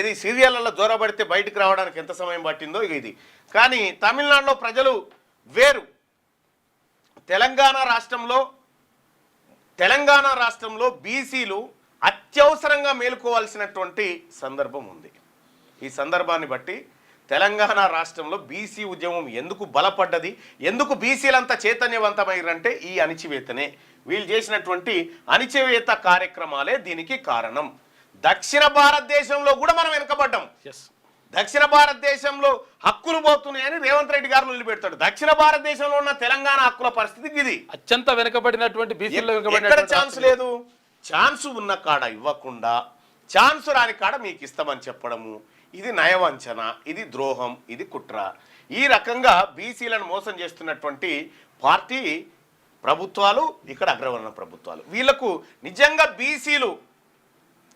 ఇది సీరియళ్ళలో జోరబడితే బయటకు రావడానికి ఎంత సమయం పట్టిందో ఇది. కానీ తమిళనాడులో ప్రజలు వేరు. తెలంగాణ రాష్ట్రంలో తెలంగాణ రాష్ట్రంలో బీసీలు అత్యవసరంగా మేలుకోవాల్సినటువంటి సందర్భం ఉంది. ఈ సందర్భాన్ని బట్టి తెలంగాణ రాష్ట్రంలో బీసీ ఉద్యమం ఎందుకు బలపడ్డది ఎందుకు బీసీలంతా చైతన్యవంతమైరంటే ఈ అణిచివేతనే. వీళ్ళు చేసినటువంటి అణిచివేత కార్యక్రమాలే దీనికి కారణం. దక్షిణ భారతదేశంలో కూడా మనం వెనుకబడ్డాం. దక్షిణ భారతదేశంలో హక్కులు పోతున్నాయని రేవంత్ రెడ్డి గారు నిలబెడతాడు. దక్షిణ భారతదేశంలో ఉన్న తెలంగాణ హక్కుల పరిస్థితి ఇది. అత్యంత వెనుకబడినటువంటి ఎక్కడ ఛాన్స్ లేదు. ఛాన్స్ ఉన్న కాడ ఇవ్వకుండా ఛాన్స్ రాని కాడ మీకు ఇస్తామని చెప్పడము. ఇది నయవంచన ఇది ద్రోహం ఇది కుట్ర. ఈ రకంగా బీసీలను మోసం చేస్తున్నటువంటి పార్టీ ప్రభుత్వాలు ఇక్కడ అగ్రవర్ణ ప్రభుత్వాలు. వీళ్ళకు నిజంగా బీసీలు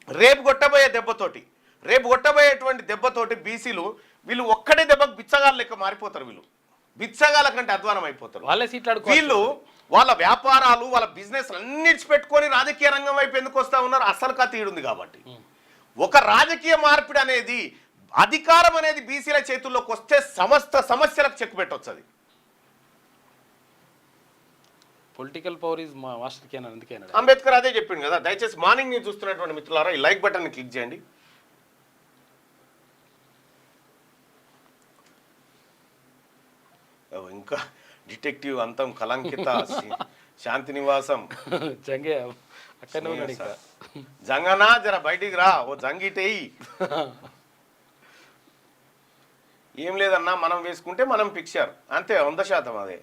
రేపు కొట్టబోయే దెబ్బతోటి రేపు కొట్టబోయేటువంటి దెబ్బతోటి బీసీలు వీళ్ళు ఒక్కడే దెబ్బకు బిచ్చగాళ్ళ లెక్క మారిపోతారు వీళ్ళు. బిచ్చగాళ్ళ కంటే అధ్వానం అయిపోతారు. వాళ్ళే సీట్లు వీళ్ళు వాళ్ళ వ్యాపారాలు వాళ్ళ బిజినెస్ అన్నిటి పెట్టుకొని రాజకీయ రంగం వైపు ఎందుకు వస్తా ఉన్నారు? అసలు కథ ఈడుంది కాబట్టి. ఒక రాజకీయ మార్పిడి అనేది అధికారం అనేది బీసీల చేతుల్లోకి వస్తే సమస్త సమస్యలకు చెక్ పెట్టవచ్చు అది పొలిటికల్ పవర్ మా మాస్టర్ కేనా అందుకేనా అంబేద్కర్ అదే చెప్పింది కదా దయచేసి మార్నింగ్ని చూస్తున్నటువంటి మిత్రులారా ఈ లైక్ బటన్ క్లిక్ చేయండి. ఇంకా డిటెక్టివ్ అంతం కలంకిత శాంతి నివాసం. జంగే జంగనా జర బయటికి రా ఓ జంగిటేయి ఏం లేదన్నా మనం వేసుకుంటే మనం పిక్చర్ అంతే వంద శాతం అదే.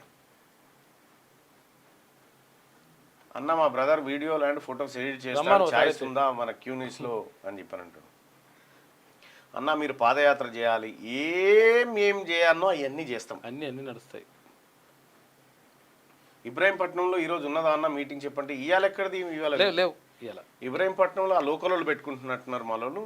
అన్న మా బ్రదర్ వీడియోలు అండ్ ఫొటోస్ ఎడిట్ చేస్తాను ఛాయిస్ ఉందా మన క్యూనిస్లో అని చెప్పాను అంటాడు అన్న మీరు పాదయాత్ర చేయాలి ఏం ఏం చేయాలనో అవన్నీ చేస్తాం. అన్ని అన్ని నడుస్తాయి. ఇబ్రాహీంపట్నంలో ఈ రోజు ఉన్నదా అన్న మీటింగ్ చెప్పంటే ఇవాళ ఎక్కడిది ఇవాళ లేవు ఇబ్రాహీంపట్నంలో ఆ లోకల్ వాళ్ళు పెట్టుకుంటున్నట్టున్నారు మా వాళ్ళు